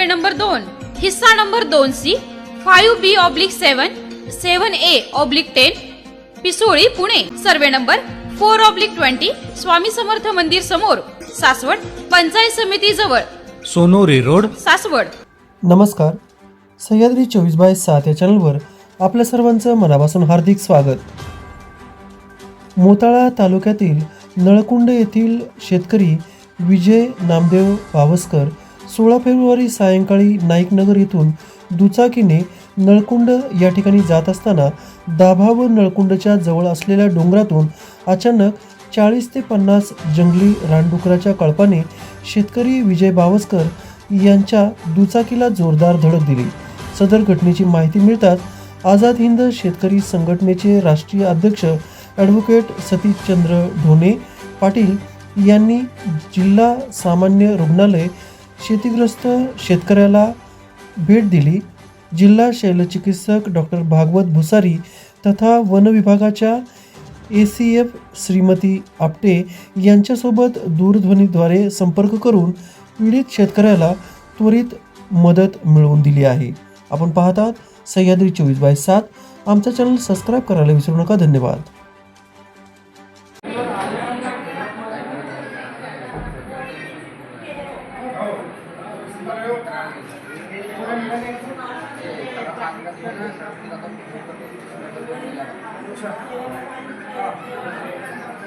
Survey number दोन हिस्सा number दोन C five B oblique seven seven A oblique ten Pisoli Pune. Survey number four oblique twenty Swami Samarth मंदिर समोर सासवड पंचायत समिती जवळ. सोनोरी रोड. सासवड. नमस्कार. सह्याद्री चोवीस बाय सात या चॅनलवर आपल्या सर्वांचं मनापासून हार्दिक स्वागत. मोताळा तालुक्यातील नळकुंड येथील शेतकरी विजय नामदेव पावसकर सोळा फेब्रुवारी सायंकाळी नाईकनगर येथून दुचाकीने नळकुंड या ठिकाणी जात असताना दाभा व नळकुंडच्या जवळ असलेल्या डोंगरातून अचानक चाळीस ते पन्नास जंगली रानडुकराच्या कळपाने शेतकरी विजय बावस्कर यांच्या दुचाकीला जोरदार धडक दिली. सदर घटनेची माहिती मिळताच आझाद हिंद शेतकरी संघटनेचे राष्ट्रीय अध्यक्ष ॲडव्होकेट सतीशचंद्र ढोणे पाटील यांनी जिल्हा सामान्य रुग्णालय शेतीग्रस्त शेतकऱ्याला भेट दिली. जिल्हा शैलचिकित्सक डॉक्टर भागवत भुसारी तथा वन विभागाच्या A C F Shrimati Apte यांच्यासोबत दूरध्वनीद्वारे संपर्क करून पीडित शेतकऱ्याला त्वरित मदत मिळवून दिली आहे. आपण पाहतात सह्याद्री चोवीस बाय सात. आमचा चॅनल सबस्क्राईब करायला विसरू नका. धन्यवाद. Thank you.